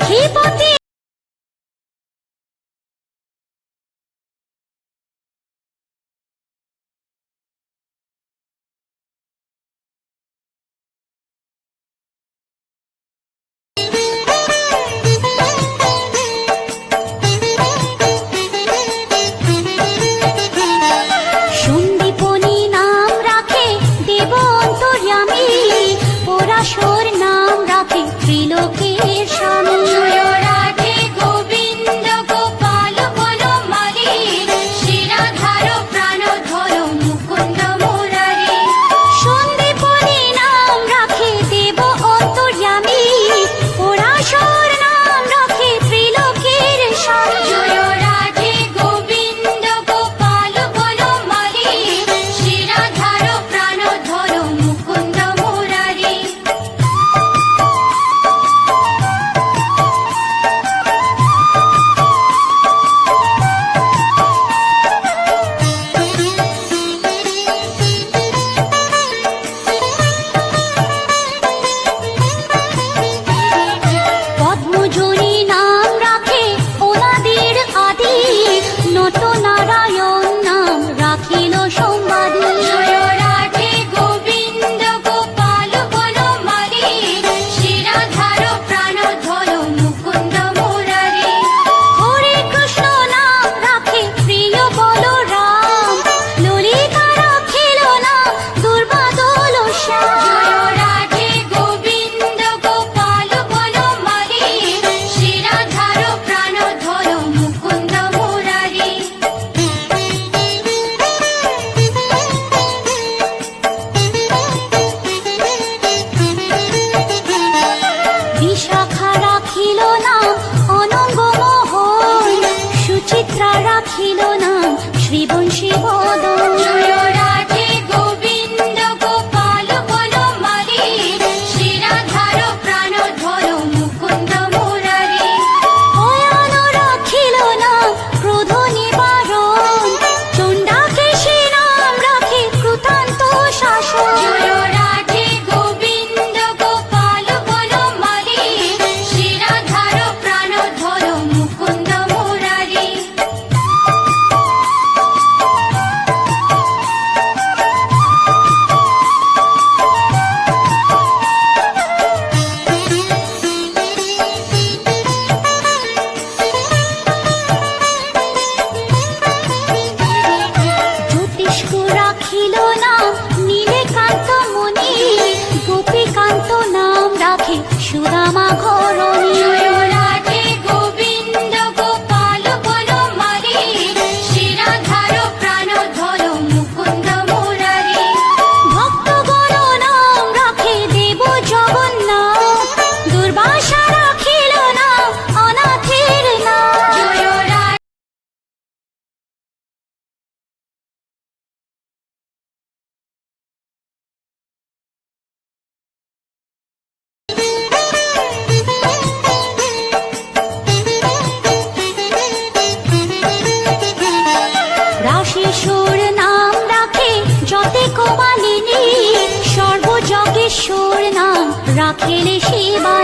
লক্ষ্মীপতি সন্দীপনী নাম রাখে দেব অন্তর্যামী পরাশর खेले शिवा